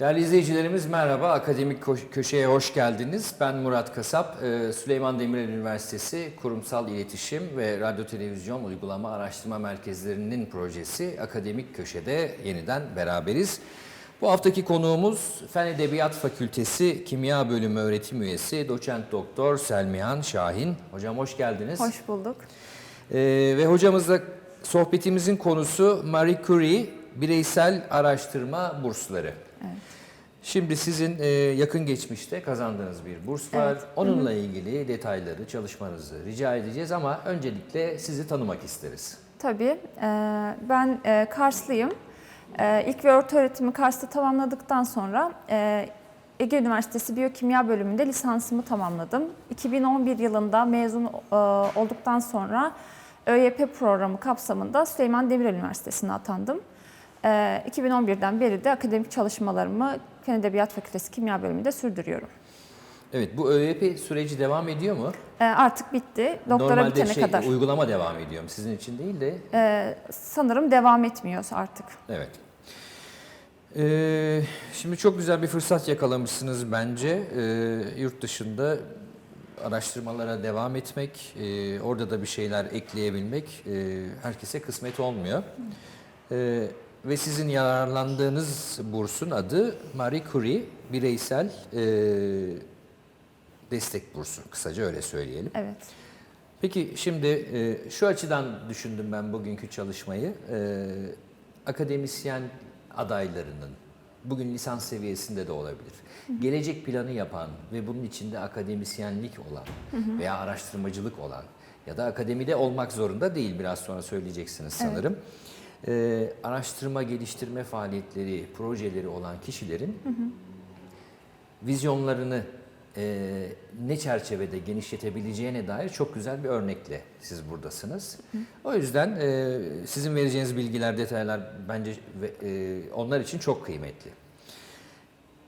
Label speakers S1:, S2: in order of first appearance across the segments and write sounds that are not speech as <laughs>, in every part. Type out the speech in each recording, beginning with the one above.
S1: Değerli izleyicilerimiz merhaba. Akademik Köşe'ye hoş geldiniz. Ben Murat Kasap. Ee, Süleyman Demirel Üniversitesi Kurumsal İletişim ve Radyo Televizyon Uygulama Araştırma Merkezlerinin projesi Akademik Köşe'de yeniden beraberiz. Bu haftaki konuğumuz Fen Edebiyat Fakültesi Kimya Bölümü öğretim üyesi doçent doktor Selmihan Şahin. Hocam hoş geldiniz.
S2: Hoş bulduk.
S1: Ee, ve hocamızla sohbetimizin konusu Marie Curie bireysel araştırma bursları. Şimdi sizin e, yakın geçmişte kazandığınız bir burs var.
S2: Evet.
S1: Onunla ilgili detayları, çalışmanızı rica edeceğiz ama öncelikle sizi tanımak isteriz.
S2: Tabii. e, Ben e, Karslıyım. E, İlk ve orta öğretimi Kars'ta tamamladıktan sonra e, Ege Üniversitesi Biyokimya bölümünde lisansımı tamamladım. 2011 yılında mezun e, olduktan sonra ÖYP programı kapsamında Süleyman Demirel Üniversitesi'ne atandım. E, 2011'den beri de akademik çalışmalarımı Fen Edebiyat Fakültesi Kimya bölümünde sürdürüyorum.
S1: Evet, bu ÖYP süreci devam ediyor mu?
S2: E, Artık bitti. Doktora
S1: Normalde
S2: bitene
S1: şey,
S2: kadar.
S1: uygulama devam ediyor mu? Sizin için değil de
S2: E, Sanırım devam etmiyor artık.
S1: Evet. Ee, şimdi çok güzel bir fırsat yakalamışsınız bence. Ee, yurt dışında araştırmalara devam etmek, e, orada da bir şeyler ekleyebilmek e, herkese kısmet olmuyor. Ee, ve sizin yararlandığınız bursun adı Marie Curie Bireysel e, Destek Bursu. Kısaca öyle söyleyelim.
S2: Evet.
S1: Peki şimdi e, şu açıdan düşündüm ben bugünkü çalışmayı. E, akademisyen adaylarının bugün lisans seviyesinde de olabilir. Gelecek planı yapan ve bunun içinde akademisyenlik olan veya araştırmacılık olan ya da akademide olmak zorunda değil biraz sonra söyleyeceksiniz sanırım. E, araştırma geliştirme faaliyetleri, projeleri olan kişilerin vizyonlarını e, ne çerçevede genişletebileceğine dair çok güzel bir örnekle siz buradasınız. O yüzden e, sizin vereceğiniz bilgiler, detaylar bence e, onlar için çok kıymetli.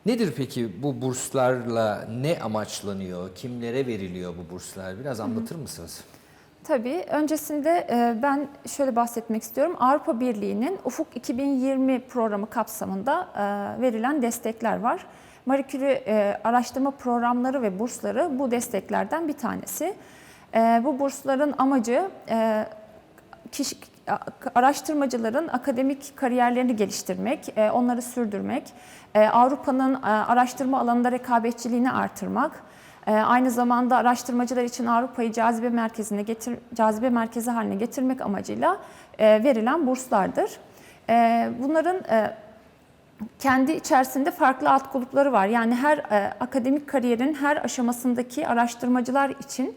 S1: Nedir peki bu burslarla ne amaçlanıyor, kimlere veriliyor bu burslar? Biraz anlatır mısınız?
S2: Tabii. Öncesinde e, ben şöyle bahsetmek istiyorum. Avrupa Birliği'nin Ufuk 2020 programı kapsamında e, verilen destekler var. Marie Curie e, araştırma programları ve bursları bu desteklerden bir tanesi. Bu bursların amacı kişi, araştırmacıların akademik kariyerlerini geliştirmek, onları sürdürmek, Avrupa'nın araştırma alanında rekabetçiliğini artırmak, aynı zamanda araştırmacılar için Avrupa'yı cazibe merkezine getir, cazibe merkezi haline getirmek amacıyla e, verilen burslardır. E, Bunların e, kendi içerisinde farklı alt grupları var. Yani her akademik kariyerin her aşamasındaki araştırmacılar için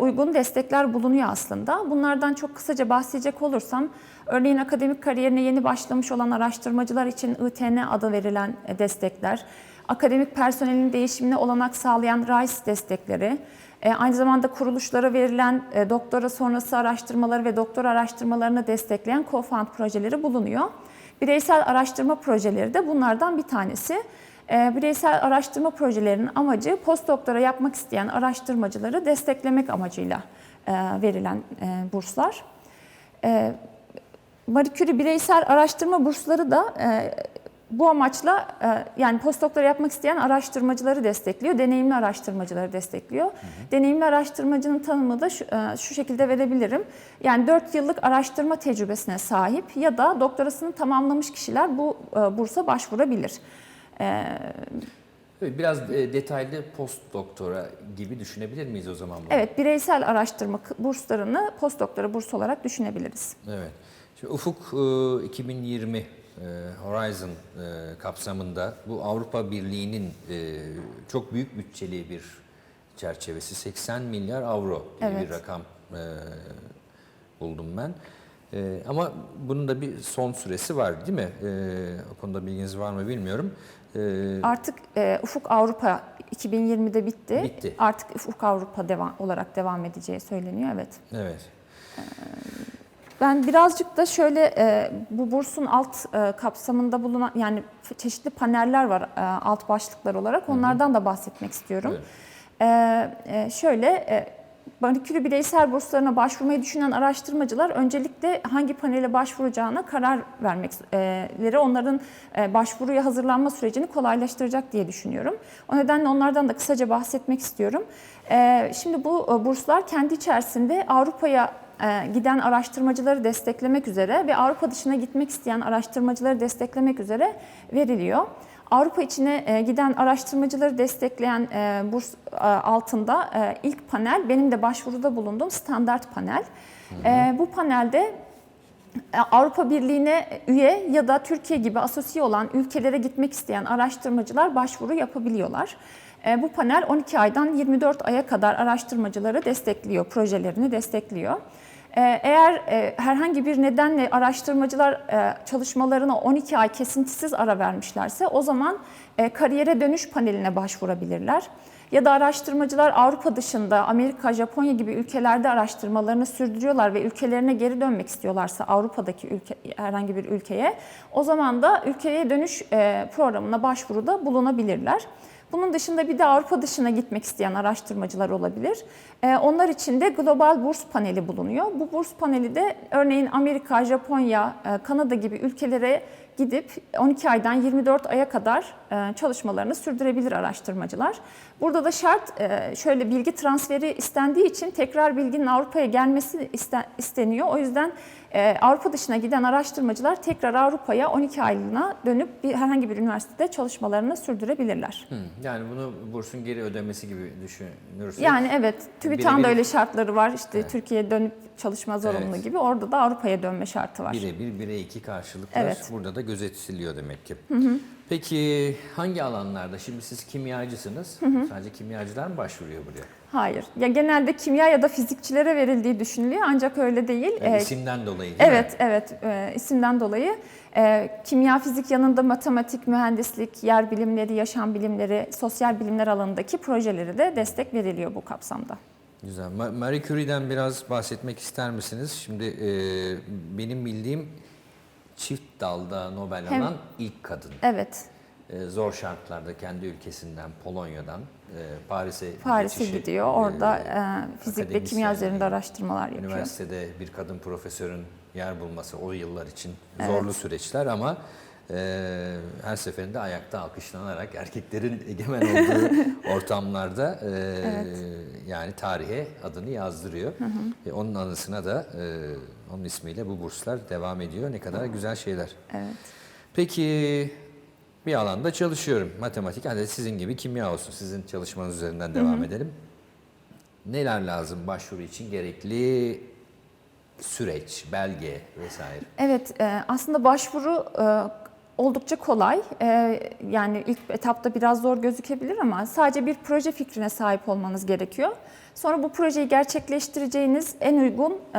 S2: uygun destekler bulunuyor aslında. Bunlardan çok kısaca bahsedecek olursam, örneğin akademik kariyerine yeni başlamış olan araştırmacılar için ITN adı verilen destekler, akademik personelin değişimine olanak sağlayan RISE destekleri, e, aynı zamanda kuruluşlara verilen e, doktora sonrası araştırmaları ve doktora araştırmalarını destekleyen co-fund projeleri bulunuyor. Bireysel araştırma projeleri de bunlardan bir tanesi. Ee, Bireysel araştırma projelerinin amacı postdoktora yapmak isteyen araştırmacıları desteklemek amacıyla e, verilen e, burslar. E, Marie Curie bireysel araştırma bursları da e, bu amaçla e, yani postdoktora yapmak isteyen araştırmacıları destekliyor, deneyimli araştırmacıları destekliyor. Deneyimli araştırmacının tanımı da şu, e, şu şekilde verebilirim. Yani 4 yıllık araştırma tecrübesine sahip ya da doktorasını tamamlamış kişiler bu e, bursa başvurabilir.
S1: Biraz detaylı post doktora gibi düşünebilir miyiz o zaman? bunu?
S2: Evet, bireysel araştırma burslarını postdoktora burs olarak düşünebiliriz.
S1: Evet. Şimdi Ufuk e, 2020 e, Horizon e, kapsamında bu Avrupa Birliği'nin e, çok büyük bütçeli bir çerçevesi 80 milyar avro gibi bir
S2: Evet.
S1: rakam e, buldum ben. E, ama bunun da bir son süresi var değil mi? E, o konuda bilginiz var mı bilmiyorum. E,
S2: Artık e, Ufuk Avrupa 2020'de bitti.
S1: Bitti.
S2: Artık Ufuk Avrupa devam olarak devam edeceği söyleniyor. Evet.
S1: evet.
S2: Ben birazcık da şöyle e, bu bursun alt e, kapsamında bulunan yani çeşitli paneller var e, alt başlıklar olarak. Onlardan da bahsetmek istiyorum.
S1: Evet.
S2: E, e, şöyle e, Curie bireysel burslarına başvurmayı düşünen araştırmacılar öncelikle hangi panele başvuracağına karar vermekleri onların başvuruya hazırlanma sürecini kolaylaştıracak diye düşünüyorum. O nedenle onlardan da kısaca bahsetmek istiyorum. Şimdi bu burslar kendi içerisinde Avrupa'ya giden araştırmacıları desteklemek üzere ve Avrupa dışına gitmek isteyen araştırmacıları desteklemek üzere veriliyor. Avrupa içine e, giden araştırmacıları destekleyen e, burs e, altında e, ilk panel benim de başvuruda bulunduğum standart panel. E, Bu panelde e, Avrupa Birliği'ne üye ya da Türkiye gibi asosiye olan ülkelere gitmek isteyen araştırmacılar başvuru yapabiliyorlar. E, Bu panel 12 aydan 24 aya kadar araştırmacıları destekliyor, projelerini destekliyor. E, Eğer e, herhangi bir nedenle araştırmacılar e, çalışmalarına 12 ay kesintisiz ara vermişlerse o zaman e, kariyere dönüş paneline başvurabilirler. Ya da araştırmacılar Avrupa dışında Amerika, Japonya gibi ülkelerde araştırmalarını sürdürüyorlar ve ülkelerine geri dönmek istiyorlarsa Avrupa'daki ülke, herhangi bir ülkeye o zaman da ülkeye dönüş programına başvuruda bulunabilirler. Bunun dışında bir de Avrupa dışına gitmek isteyen araştırmacılar olabilir. Ee, Onlar için de global burs paneli bulunuyor. Bu burs paneli de örneğin Amerika, Japonya, e, Kanada gibi ülkelere gidip 12 aydan 24 aya kadar e, çalışmalarını sürdürebilir araştırmacılar. Burada da şart e, şöyle bilgi transferi istendiği için tekrar bilginin Avrupa'ya gelmesi isten- isteniyor. O yüzden e, Avrupa dışına giden araştırmacılar tekrar Avrupa'ya 12 aylığına dönüp bir, herhangi bir üniversitede çalışmalarını sürdürebilirler.
S1: Hı, Yani bunu bursun geri ödemesi gibi düşünürsek.
S2: Yani evet, TÜBİTAK'ın da öyle şartları var. İşte Türkiye'ye dönüp çalışma zorunlu
S1: Evet.
S2: gibi. Orada da Avrupa'ya dönme şartı var.
S1: Birebir, bire iki karşılıklar
S2: Evet.
S1: burada da gözetiliyor demek ki. Peki hangi alanlarda? Şimdi siz kimyacısınız. Sadece kimyacılar mı başvuruyor buraya?
S2: Hayır. Ya genelde kimya ya da fizikçilere verildiği düşünülüyor ancak öyle değil.
S1: Yani
S2: Ee,
S1: isimden dolayı değil
S2: Evet,
S1: mi?
S2: evet. e, isimden dolayı e, kimya, fizik yanında matematik, mühendislik, yer bilimleri, yaşam bilimleri, sosyal bilimler alanındaki projeleri de destek veriliyor bu kapsamda.
S1: Güzel. Ma- Marie Curie'den biraz bahsetmek ister misiniz? Şimdi e, benim bildiğim çift dalda Nobel
S2: Hem-
S1: alan ilk kadın.
S2: Evet,
S1: E, zor şartlarda kendi ülkesinden, Polonya'dan Paris'e
S2: Paris'e
S1: geçişi,
S2: gidiyor. Orada
S1: e,
S2: e, fizik ve kimya üzerinde araştırmalar yapıyor.
S1: Üniversitede bir kadın profesörün yer bulması o yıllar için zorlu süreçler ama e, her seferinde ayakta alkışlanarak erkeklerin egemen olduğu <laughs> ortamlarda e, yani tarihe adını yazdırıyor. E, onun anısına da e, onun ismiyle bu burslar devam ediyor. Ne kadar güzel şeyler.
S2: Evet.
S1: Peki bir alanda çalışıyorum. Matematik, hadi sizin gibi kimya olsun. Sizin çalışmanız üzerinden devam edelim. Neler lazım başvuru için gerekli süreç, belge vesaire?
S2: Evet, e, aslında başvuru e, oldukça kolay. E, Yani ilk etapta biraz zor gözükebilir ama sadece bir proje fikrine sahip olmanız gerekiyor. Sonra bu projeyi gerçekleştireceğiniz en uygun e,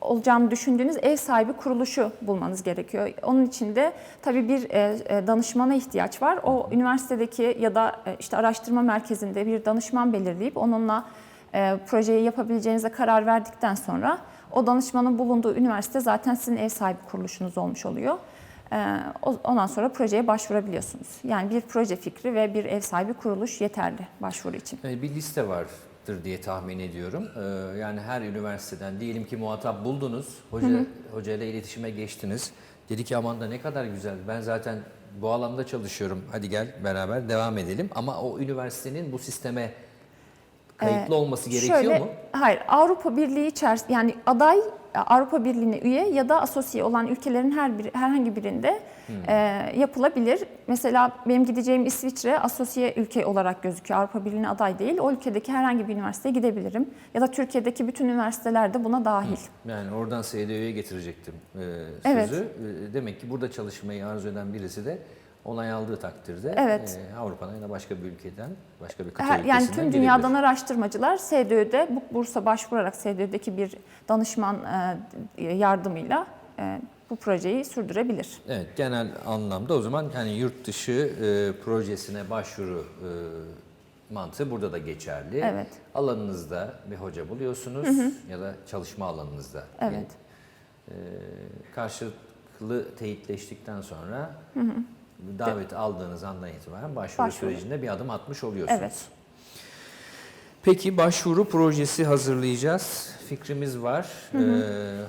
S2: olacağını düşündüğünüz ev sahibi kuruluşu bulmanız gerekiyor. Onun için de tabii bir e, e, danışmana ihtiyaç var. O üniversitedeki ya da e, işte araştırma merkezinde bir danışman belirleyip onunla projeyi yapabileceğinize karar verdikten sonra o danışmanın bulunduğu üniversite zaten sizin ev sahibi kuruluşunuz olmuş oluyor. Ondan sonra projeye başvurabiliyorsunuz. Yani bir proje fikri ve bir ev sahibi kuruluş yeterli başvuru için.
S1: Bir liste vardır diye tahmin ediyorum. Ee, yani her üniversiteden diyelim ki muhatap buldunuz, hoca hocayla iletişime geçtiniz. Dedi ki aman da ne kadar güzel. Ben zaten bu alanda çalışıyorum. Hadi gel beraber devam edelim. Ama o üniversitenin bu sisteme kayıtlı olması gerekiyor
S2: Şöyle,
S1: mu?
S2: Hayır, Avrupa Birliği içerisinde yani aday Avrupa Birliği'ne üye ya da asosiye olan ülkelerin her bir, herhangi birinde. E, yapılabilir. Mesela benim gideceğim İsviçre asosiye ülke olarak gözüküyor. Avrupa Birliği'ne aday değil. O ülkedeki herhangi bir üniversiteye gidebilirim. Ya da Türkiye'deki bütün üniversiteler de buna dahil.
S1: Yani oradan SDÖ'ye getirecektim e,
S2: Evet.
S1: sözü. E, demek ki burada çalışmayı arzu eden birisi de onay aldığı takdirde
S2: Evet.
S1: e, Avrupa'dan ya da başka bir ülkeden, başka bir kıta
S2: Her- yani tüm dünyadan
S1: girebilir.
S2: araştırmacılar SDÖ'de bu bursa başvurarak SDÖ'deki bir danışman e, yardımıyla e, bu projeyi sürdürebilir.
S1: Evet, genel anlamda o zaman yani yurt dışı e, projesine başvuru e, mantığı burada da geçerli.
S2: Evet.
S1: Alanınızda bir hoca buluyorsunuz ya da çalışma alanınızda.
S2: Evet.
S1: E, karşılıklı teyitleştikten sonra davet aldığınız andan itibaren başvuru
S2: Başvuru.
S1: sürecinde bir adım atmış oluyorsunuz.
S2: Evet.
S1: Peki başvuru projesi hazırlayacağız. Fikrimiz var. Ee,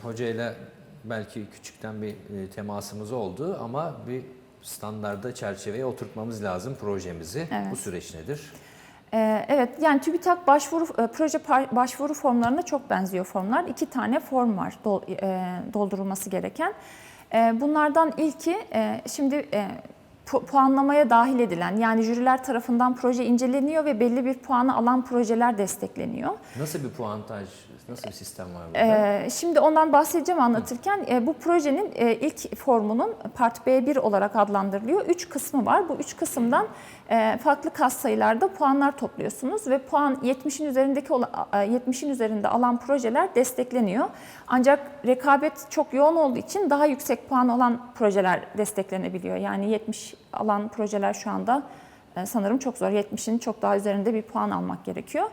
S1: hocayla belki küçükten bir e, temasımız oldu ama bir standarda çerçeveye oturtmamız lazım projemizi.
S2: Evet.
S1: Bu süreç nedir?
S2: Ee, Evet, yani TÜBİTAK başvuru e, proje başvuru formlarına çok benziyor formlar. İki tane form var e, doldurulması gereken. E, Bunlardan ilki şimdi pu- puanlamaya dahil edilen yani jüriler tarafından proje inceleniyor ve belli bir puanı alan projeler destekleniyor.
S1: Nasıl bir puantaj, nasıl bir sistem var burada?
S2: Ee, Şimdi ondan bahsedeceğim anlatırken. E, Bu projenin e, ilk formunun Part B1 olarak adlandırılıyor. Üç kısmı var. Bu üç kısımdan farklı kas sayılarda puanlar topluyorsunuz ve puan 70'in üzerindeki ola- e, 70'in üzerinde alan projeler destekleniyor. Ancak rekabet çok yoğun olduğu için daha yüksek puan olan projeler desteklenebiliyor. Yani 70 alan projeler şu anda e, sanırım çok zor. 70'in çok daha üzerinde bir puan almak gerekiyor.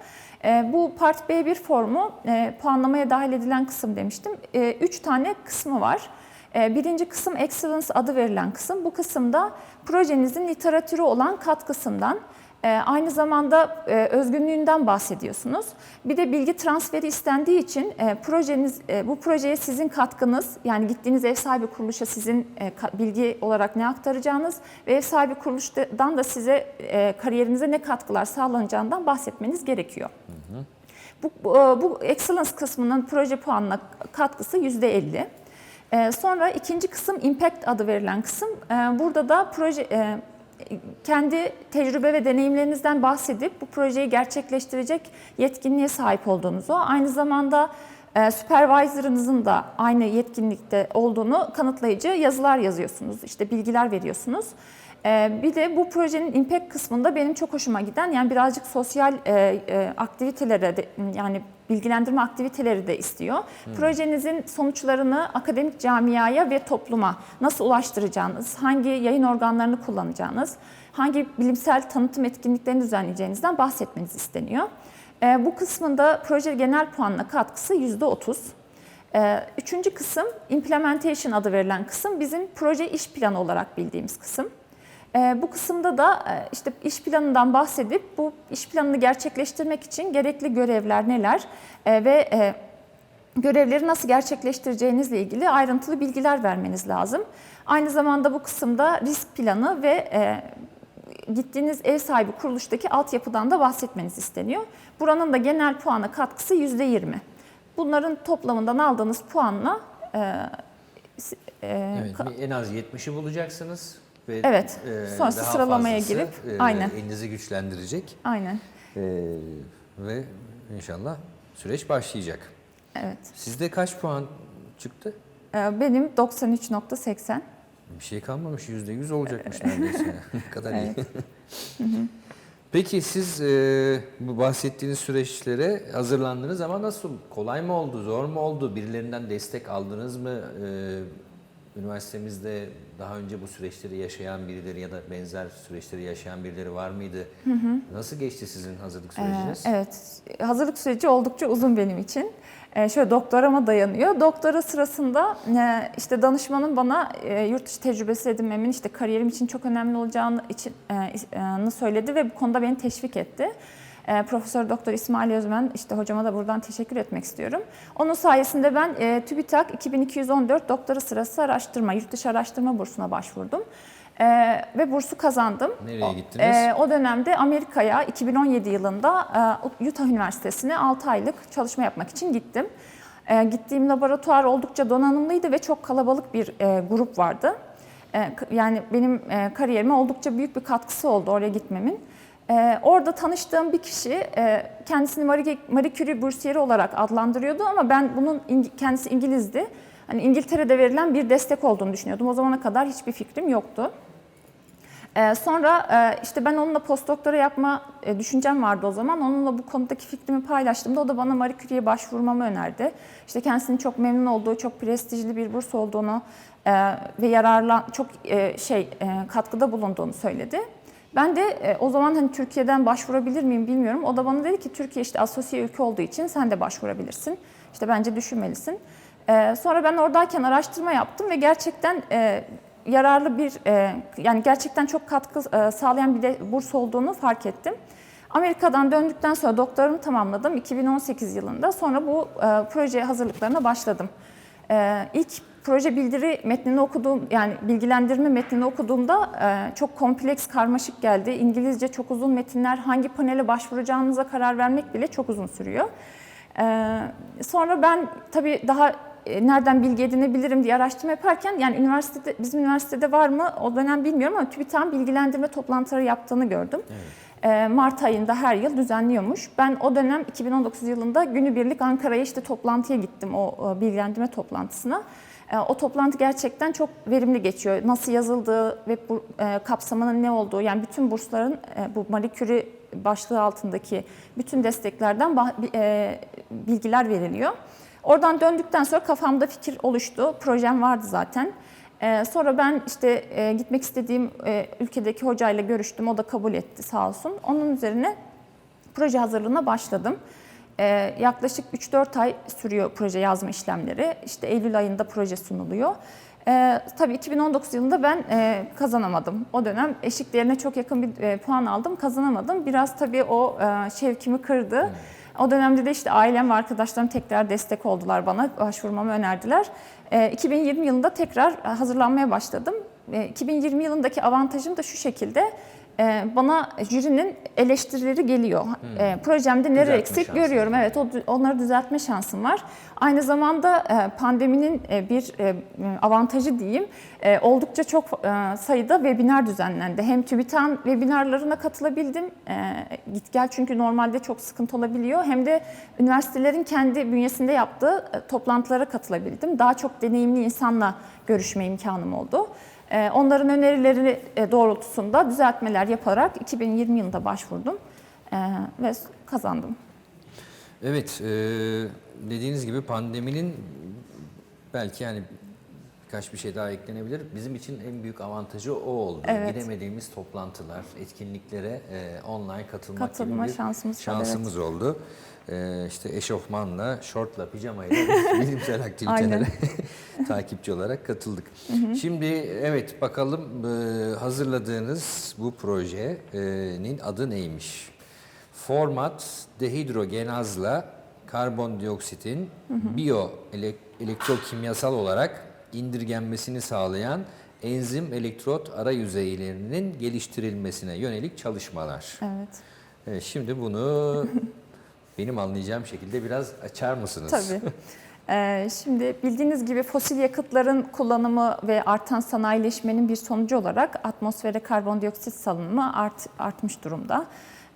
S2: E, Bu Part B1 formu e, puanlamaya dahil edilen kısım demiştim. E, Üç tane kısmı var. E, Birinci kısım Excellence adı verilen kısım. Bu kısımda projenizin literatürü olan katkısından, e, aynı zamanda e, özgünlüğünden bahsediyorsunuz. Bir de bilgi transferi istendiği için e, projeniz bu projeye sizin katkınız yani gittiğiniz ev sahibi kuruluşa sizin bilgi olarak ne aktaracağınız ve ev sahibi kuruluştan da size kariyerinize ne katkılar sağlanacağından bahsetmeniz gerekiyor. Bu, bu, bu excellence kısmının proje puanına katkısı %50. Ee, Sonra ikinci kısım impact adı verilen kısım. Ee, Burada da proje e, kendi tecrübe ve deneyimlerinizden bahsedip bu projeyi gerçekleştirecek yetkinliğe sahip olduğunuzu, aynı zamanda e, supervisor'ınızın da aynı yetkinlikte olduğunu kanıtlayıcı yazılar yazıyorsunuz, işte bilgiler veriyorsunuz. Ee, Bir de bu projenin impact kısmında benim çok hoşuma giden yani birazcık sosyal e, e, aktivitelere de, yani bilgilendirme aktiviteleri de istiyor. Projenizin sonuçlarını akademik camiaya ve topluma nasıl ulaştıracağınız, hangi yayın organlarını kullanacağınız, hangi bilimsel tanıtım etkinliklerini düzenleyeceğinizden bahsetmeniz isteniyor. Ee, Bu kısmında proje genel puanına katkısı %30. Ee, Üçüncü kısım implementation adı verilen kısım bizim proje iş planı olarak bildiğimiz kısım. Ee, Bu kısımda da e, işte iş planından bahsedip bu iş planını gerçekleştirmek için gerekli görevler neler e, ve e, görevleri nasıl gerçekleştireceğinizle ilgili ayrıntılı bilgiler vermeniz lazım. Aynı zamanda bu kısımda risk planı ve gittiğiniz ev sahibi kuruluştaki altyapıdan da bahsetmeniz isteniyor. Buranın da genel puana katkısı %20. Bunların toplamından aldığınız puanla e, e,
S1: Evet, en az 70'i bulacaksınız ve
S2: Evet,
S1: e,
S2: sonrası
S1: daha
S2: sıralamaya girip,
S1: e,
S2: aynen.
S1: elinizi güçlendirecek
S2: aynen.
S1: E, ve inşallah süreç başlayacak.
S2: Evet.
S1: Sizde kaç puan çıktı?
S2: E, Benim 93.80.
S1: Bir şey kalmamış, yüzde yüz olacakmış neredeyse. <laughs> ne kadar iyi. <laughs> Peki siz e, bu bahsettiğiniz süreçlere hazırlandınız ama nasıl? Kolay mı oldu, zor mu oldu? Birilerinden destek aldınız mı? E, üniversitemizde daha önce bu süreçleri yaşayan birileri ya da benzer süreçleri yaşayan birileri var mıydı? Nasıl geçti sizin hazırlık süreciniz?
S2: Ee, Evet, hazırlık süreci oldukça uzun benim için. Ee, Şöyle doktorama dayanıyor. Doktora sırasında e, işte danışmanım bana e, yurt dışı tecrübesi edinmemin işte kariyerim için çok önemli olacağını için e, e, söyledi ve bu konuda beni teşvik etti. E, Profesör Doktor İsmail Özmen işte hocama da buradan teşekkür etmek istiyorum. Onun sayesinde ben e, TÜBİTAK 2214 doktora sırası araştırma, yurt dışı araştırma bursuna başvurdum. E, ve bursu kazandım.
S1: Nereye gittiniz?
S2: E, o dönemde Amerika'ya 2017 yılında e, Utah Üniversitesi'ne 6 aylık çalışma yapmak için gittim. E, Gittiğim laboratuvar oldukça donanımlıydı ve çok kalabalık bir e, grup vardı. E, Yani benim e, kariyerime oldukça büyük bir katkısı oldu oraya gitmemin. E, Orada tanıştığım bir kişi e, kendisini Marie Marie Curie bursiyeri olarak adlandırıyordu ama ben bunun İng- kendisi İngilizdi. Hani İngiltere'de verilen bir destek olduğunu düşünüyordum. O zamana kadar hiçbir fikrim yoktu. Ee, sonra e, işte ben onunla postdoktora yapma e, düşüncem vardı o zaman. Onunla bu konudaki fikrimi paylaştığımda o da bana Marie Curie'ye başvurmamı önerdi. İşte kendisinin çok memnun olduğu, çok prestijli bir burs olduğunu e, ve yararlan çok e, şey e, katkıda bulunduğunu söyledi. Ben de e, o zaman hani Türkiye'den başvurabilir miyim bilmiyorum. O da bana dedi ki Türkiye işte asosiye ülke olduğu için sen de başvurabilirsin. İşte bence düşünmelisin. E, sonra ben oradayken araştırma yaptım ve gerçekten e, yararlı bir e, yani gerçekten çok katkı e, sağlayan bir de burs olduğunu fark ettim. Amerika'dan döndükten sonra doktorumu tamamladım 2018 yılında. Sonra bu e, proje hazırlıklarına başladım. E, ilk proje bildiri metnini okuduğum, yani bilgilendirme metnini okuduğumda e, çok kompleks, karmaşık geldi. İngilizce çok uzun metinler, hangi panele başvuracağınıza karar vermek bile çok uzun sürüyor. E, sonra ben tabii daha e, nereden bilgi edinebilirim diye araştırma yaparken yani üniversitede bizim üniversitede var mı o dönem bilmiyorum ama TÜBİTAK'ın bilgilendirme toplantıları yaptığını gördüm. E, Mart ayında her yıl düzenliyormuş. Ben o dönem 2019 yılında günübirlik Ankara'ya işte toplantıya gittim o e, bilgilendirme toplantısına. E, O toplantı gerçekten çok verimli geçiyor. Nasıl yazıldığı ve bu e, kapsamının ne olduğu yani bütün bursların e, bu Marie Curie başlığı altındaki bütün desteklerden bilgiler veriliyor. Oradan döndükten sonra kafamda fikir oluştu. Projem vardı zaten. Sonra ben işte gitmek istediğim ülkedeki hocayla görüştüm. O da kabul etti sağ olsun. Onun üzerine proje hazırlığına başladım. Ee, yaklaşık 3-4 ay sürüyor proje yazma işlemleri. İşte Eylül ayında proje sunuluyor. Ee, tabii 2019 yılında ben e, kazanamadım. O dönem eşik değerine çok yakın bir e, puan aldım, kazanamadım. Biraz tabii o e, şevkimi kırdı. O dönemde de işte ailem ve arkadaşlarım tekrar destek oldular bana, başvurmamı önerdiler. E, 2020 yılında tekrar hazırlanmaya başladım. E, 2020 yılındaki avantajım da şu şekilde, e, bana jürinin eleştirileri geliyor. E, projemde nereye
S1: Düzeltme
S2: eksik
S1: şansın.
S2: görüyorum. Evet, o, onları düzeltme şansım var. Aynı zamanda e, pandeminin e, bir e, avantajı diyeyim, e, oldukça çok e, sayıda webinar düzenlendi. Hem TÜBİTAK'ın webinarlarına katılabildim, e, git gel çünkü normalde çok sıkıntı olabiliyor. Hem de üniversitelerin kendi bünyesinde yaptığı e, toplantılara katılabildim. Daha çok deneyimli insanla görüşme imkanım oldu. E, Onların önerileri e, doğrultusunda düzeltmeler yaparak 2020 yılında başvurdum e, ve kazandım.
S1: Evet, e, dediğiniz gibi pandeminin belki yani birkaç bir şey daha eklenebilir. Bizim için en büyük avantajı o oldu.
S2: Evet.
S1: Gidemediğimiz toplantılar, etkinliklere e, online katılmak
S2: Katılma
S1: gibi bir
S2: şansımız
S1: şansımız oldu. E, işte eşofmanla, şortla, pijamayla <laughs> bilimsel aktivitelere <laughs> takipçi olarak katıldık. Şimdi evet bakalım e, hazırladığınız bu projenin adı neymiş? Format dehidrogenazla karbondioksitin biyo ele- elektrokimyasal olarak indirgenmesini sağlayan enzim elektrot ara yüzeylerinin geliştirilmesine yönelik çalışmalar.
S2: Evet.
S1: Evet, şimdi bunu <laughs> benim anlayacağım şekilde biraz açar mısınız?
S2: Tabii. <laughs> Ee, Şimdi bildiğiniz gibi fosil yakıtların kullanımı ve artan sanayileşmenin bir sonucu olarak atmosfere karbondioksit salınımı art, artmış durumda.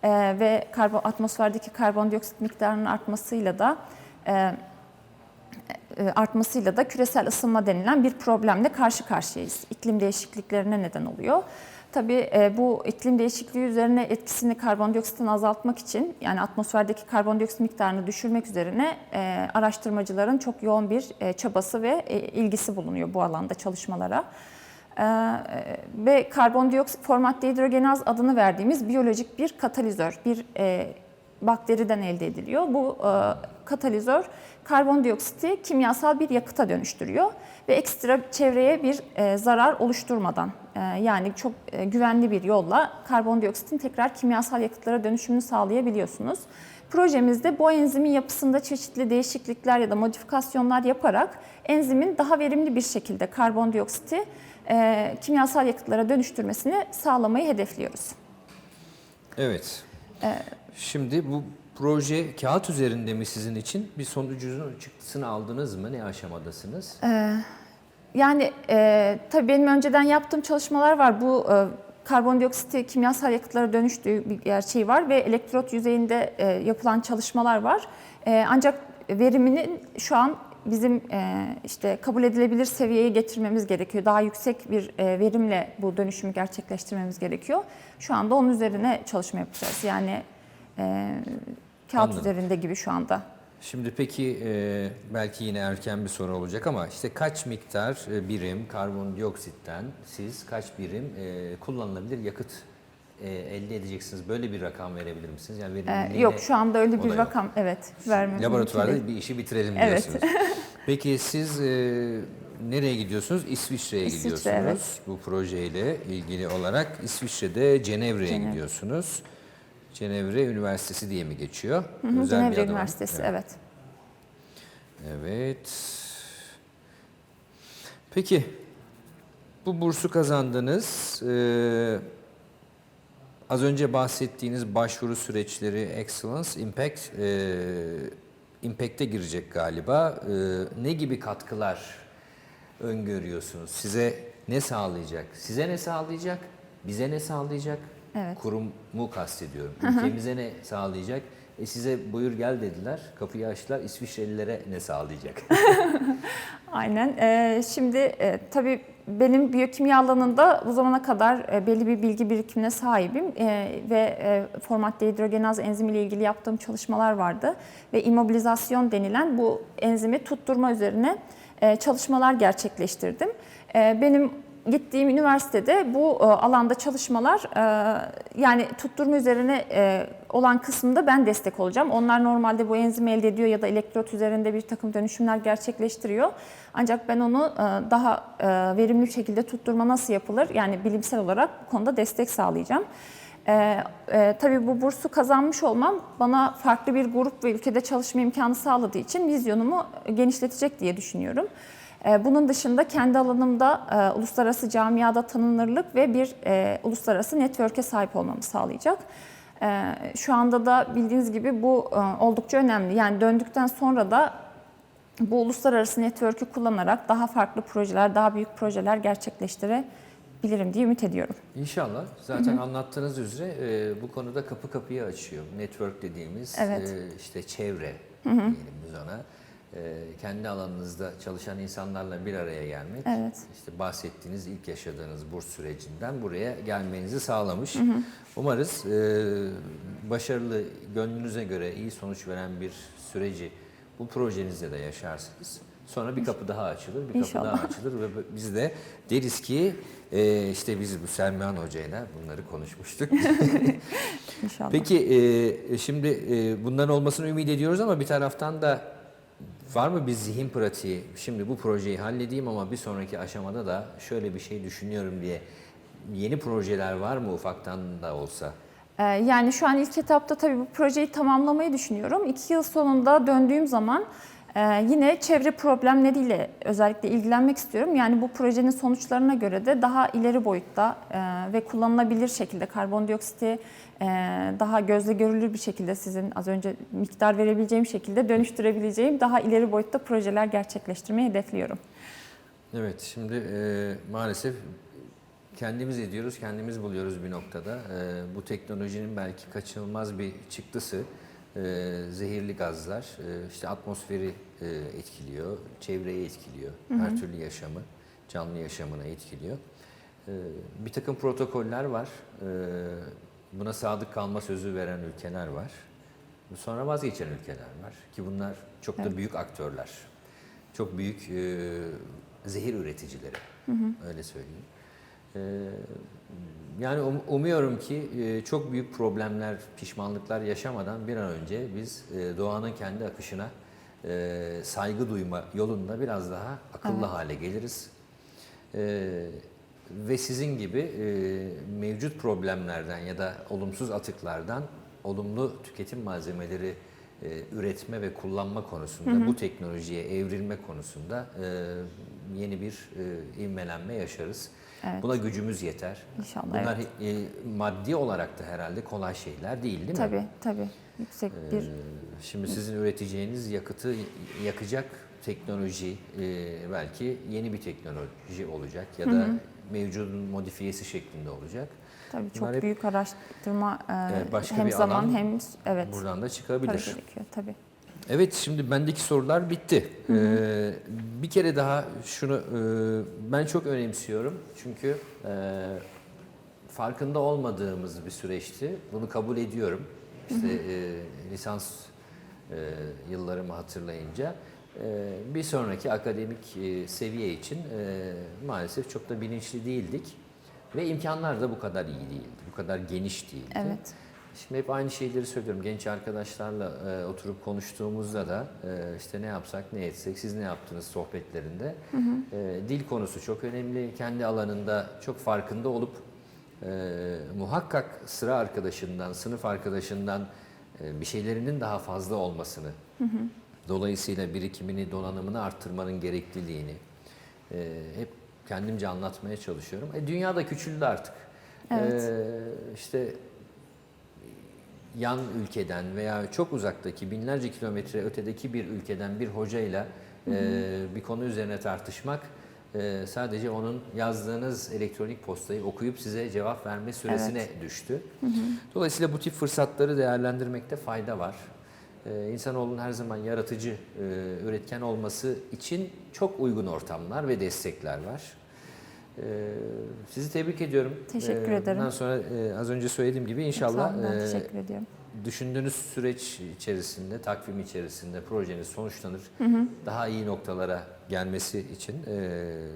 S2: Ee, ve karbon, atmosferdeki karbondioksit miktarının artmasıyla da e, e, artmasıyla da küresel ısınma denilen bir problemle karşı karşıyayız. İklim değişikliklerine neden oluyor. Tabii e, bu iklim değişikliği üzerine etkisini karbondioksitin azaltmak için yani atmosferdeki karbondioksit miktarını düşürmek üzerine e, araştırmacıların çok yoğun bir e, çabası ve e, ilgisi bulunuyor bu alanda çalışmalara. E, ve karbondioksit format dehidrogenaz adını verdiğimiz biyolojik bir katalizör, bir e, bakteriden elde ediliyor. Bu e, katalizör karbondioksiti kimyasal bir yakıta dönüştürüyor ve ekstra çevreye bir e, zarar oluşturmadan yani çok e, güvenli bir yolla karbondioksitin tekrar kimyasal yakıtlara dönüşümünü sağlayabiliyorsunuz. Projemizde bu enzimin yapısında çeşitli değişiklikler ya da modifikasyonlar yaparak enzimin daha verimli bir şekilde karbondioksiti e, kimyasal yakıtlara dönüştürmesini sağlamayı hedefliyoruz.
S1: Evet. Şimdi bu proje kağıt üzerinde mi sizin için? Bir sonucunun çıktısını aldınız mı? Ne aşamadasınız?
S2: Yani e, tabii benim önceden yaptığım çalışmalar var. Bu e, karbondioksiti kimyasal yakıtlara dönüştüğü bir gerçeği var ve elektrot yüzeyinde e, yapılan çalışmalar var. E, ancak veriminin şu an bizim e, işte kabul edilebilir seviyeye getirmemiz gerekiyor. Daha yüksek bir e, verimle bu dönüşümü gerçekleştirmemiz gerekiyor. Şu anda onun üzerine çalışma yapacağız. Yani e, kağıt
S1: Anladım.
S2: üzerinde gibi şu anda.
S1: Şimdi peki e, belki yine erken bir soru olacak ama işte kaç miktar e, birim karbondioksitten siz kaç birim e, kullanılabilir yakıt e, elde edeceksiniz? Böyle bir rakam verebilir misiniz? Yani
S2: E,
S1: verimliliğine
S2: yok şu anda öyle bir
S1: da yok.
S2: rakam evet vermem
S1: Laboratuvarda
S2: mümkün
S1: bir işi bitirelim
S2: Evet.
S1: diyorsunuz. <laughs> Peki siz e, nereye gidiyorsunuz? İsviçre'ye
S2: İsviçre,
S1: gidiyorsunuz bu projeyle ilgili olarak. İsviçre'de Cenevre'ye
S2: Cenevre.
S1: gidiyorsunuz. Cenevre Üniversitesi diye mi geçiyor?
S2: Hı hı,
S1: Özel
S2: Cenevre. Üniversitesi, evet.
S1: Evet. Peki, bu bursu kazandınız. Ee, az önce bahsettiğiniz başvuru süreçleri Excellence, Impact, e, Impact'e girecek galiba. Ee, ne gibi katkılar öngörüyorsunuz? Size ne sağlayacak? Size ne sağlayacak? Bize ne sağlayacak?
S2: Evet.
S1: Kurumu kastediyorum. Ülkemize ne sağlayacak? E size buyur gel dediler. Kapıyı açtılar. İsviçrelilere ne sağlayacak? <laughs> <laughs>
S2: Aynen. Ee, şimdi e, tabii benim biyokimya alanında bu zamana kadar e, belli bir bilgi birikimine sahibim E, ve e, format dehidrogenaz enzimi ile ilgili yaptığım çalışmalar vardı ve immobilizasyon denilen bu enzimi tutturma üzerine e, çalışmalar gerçekleştirdim. E, benim gittiğim üniversitede bu e, alanda çalışmalar e, yani tutturma üzerine e, olan kısmında ben destek olacağım. Onlar normalde bu enzimi elde ediyor ya da elektrot üzerinde bir takım dönüşümler gerçekleştiriyor. Ancak ben onu daha verimli şekilde tutturma nasıl yapılır yani bilimsel olarak bu konuda destek sağlayacağım. E, e, tabii bu bursu kazanmış olmam bana farklı bir grup ve ülkede çalışma imkanı sağladığı için vizyonumu genişletecek diye düşünüyorum. E, Bunun dışında kendi alanımda e, uluslararası camiada tanınırlık ve bir e, uluslararası network'e sahip olmamı sağlayacak. E, Şu anda da bildiğiniz gibi bu e, oldukça önemli. Yani döndükten sonra da bu uluslararası network'ü kullanarak daha farklı projeler, daha büyük projeler gerçekleştirebilirim diye ümit ediyorum.
S1: İnşallah. Zaten anlattığınız üzere e, bu konuda kapı kapıyı açıyor. Network dediğimiz
S2: Evet.
S1: e, işte çevre diyelim biz ona. E, kendi alanınızda çalışan insanlarla bir araya gelmek.
S2: Evet.
S1: İşte bahsettiğiniz ilk yaşadığınız burs sürecinden buraya gelmenizi sağlamış. Umarız e, başarılı, gönlünüze göre iyi sonuç veren bir süreci bu projenizde de yaşarsınız. Sonra bir kapı daha açılır, bir kapı
S2: İnşallah.
S1: daha açılır ve biz de deriz ki e, işte biz bu Selman Hoca'yla bunları konuşmuştuk. <laughs> <laughs>
S2: İnşallah.
S1: Peki e, şimdi e, bunların olmasını ümit ediyoruz ama bir taraftan da var mı bir zihin pratiği? Şimdi bu projeyi halledeyim ama bir sonraki aşamada da şöyle bir şey düşünüyorum diye yeni projeler var mı ufaktan da olsa?
S2: Ee, Yani şu an ilk etapta tabii bu projeyi tamamlamayı düşünüyorum. İki yıl sonunda döndüğüm zaman e, yine çevre problemleriyle özellikle ilgilenmek istiyorum. Yani bu projenin sonuçlarına göre de daha ileri boyutta e, ve kullanılabilir şekilde karbondioksiti e, daha gözle görülür bir şekilde sizin az önce miktar verebileceğim şekilde dönüştürebileceğim daha ileri boyutta projeler gerçekleştirmeyi hedefliyorum.
S1: Evet, şimdi e, maalesef kendimiz ediyoruz, kendimiz buluyoruz bir noktada. E, bu teknolojinin belki kaçınılmaz bir çıktısı e, zehirli gazlar, e, işte atmosferi e, etkiliyor, çevreyi etkiliyor, her türlü yaşamı, canlı yaşamına etkiliyor. E, bir takım protokoller var, e, buna sadık kalma sözü veren ülkeler var. Sonra vazgeçen ülkeler var ki bunlar çok da büyük aktörler. Çok büyük e, zehir üreticileri. Öyle söyleyeyim. E, yani um- umuyorum ki e, çok büyük problemler, pişmanlıklar yaşamadan bir an önce biz e, doğanın kendi akışına e, saygı duyma yolunda biraz daha akıllı
S2: Evet.
S1: hale geliriz. E, ve sizin gibi e, mevcut problemlerden ya da olumsuz atıklardan olumlu tüketim malzemeleri e, üretme ve kullanma konusunda bu teknolojiye evrilme konusunda e, yeni bir e, ivmelenme yaşarız.
S2: Evet.
S1: Buna gücümüz yeter.
S2: İnşallah,
S1: Bunlar e, maddi olarak da herhalde kolay şeyler değil değil mi?
S2: Tabii tabii yüksek bir
S1: Ee, Şimdi sizin üreteceğiniz yakıtı yakacak teknoloji e, belki yeni bir teknoloji olacak ya da mevcudun modifiyesi şeklinde olacak.
S2: tabii çok
S1: Bunlar
S2: büyük araştırma e,
S1: başka
S2: hem
S1: bir
S2: zaman
S1: alan
S2: hem evet
S1: Buradan da çıkabilir.
S2: gerekiyor tabii.
S1: Evet şimdi bendeki sorular bitti. Ee, bir kere daha şunu e, ben çok önemsiyorum. Çünkü e, farkında olmadığımız bir süreçti. Bunu kabul ediyorum. İşte e, lisans e, yıllarımı hatırlayınca e, bir sonraki akademik e, seviye için e, maalesef çok da bilinçli değildik. Ve imkanlar da bu kadar iyi değildi, bu kadar geniş değildi.
S2: Evet.
S1: Şimdi hep aynı şeyleri söylüyorum. Genç arkadaşlarla e, oturup konuştuğumuzda da e, işte ne yapsak, ne etsek, siz ne yaptınız sohbetlerinde. E, dil konusu çok önemli. Kendi alanında çok farkında olup e, muhakkak sıra arkadaşından, sınıf arkadaşından e, bir şeylerinin daha fazla olmasını, dolayısıyla birikimini, donanımını arttırmanın gerekliliğini e, hep kendimce anlatmaya çalışıyorum. E, dünya da küçüldü artık.
S2: Evet.
S1: E, işte yan ülkeden veya çok uzaktaki binlerce kilometre ötedeki bir ülkeden bir hocayla e, bir konu üzerine tartışmak e, sadece onun yazdığınız elektronik postayı okuyup size cevap verme süresine düştü. Dolayısıyla bu tip fırsatları değerlendirmekte fayda var. E, insanoğlunun her zaman yaratıcı, e, üretken olması için çok uygun ortamlar ve destekler var. E, sizi tebrik ediyorum.
S2: Teşekkür
S1: E,
S2: ederim.
S1: Bundan sonra e, az önce söylediğim gibi inşallah
S2: olun,
S1: e,
S2: teşekkür ediyorum.
S1: düşündüğünüz süreç içerisinde, takvim içerisinde projeniz sonuçlanır. Daha iyi noktalara gelmesi için e,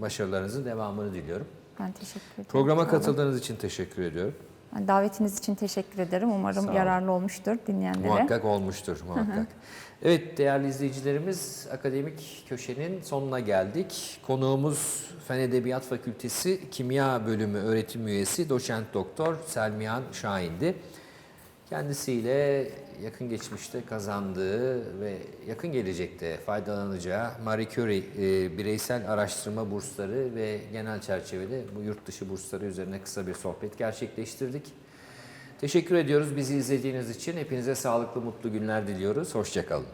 S1: başarılarınızın devamını diliyorum.
S2: Ben teşekkür ediyorum.
S1: Programa katıldığınız için teşekkür ediyorum.
S2: Yani davetiniz için teşekkür ederim. Umarım yararlı olmuştur dinleyenlere.
S1: Muhakkak olmuştur, muhakkak. Evet değerli izleyicilerimiz, Akademik Köşe'nin sonuna geldik. Konuğumuz Fen Edebiyat Fakültesi Kimya Bölümü öğretim üyesi doçent doktor Selmihan Şahin'di. Kendisiyle yakın geçmişte kazandığı ve yakın gelecekte faydalanacağı Marie Curie e, bireysel araştırma bursları ve genel çerçevede bu yurt dışı bursları üzerine kısa bir sohbet gerçekleştirdik. Teşekkür ediyoruz bizi izlediğiniz için. Hepinize sağlıklı, mutlu günler diliyoruz. Hoşçakalın.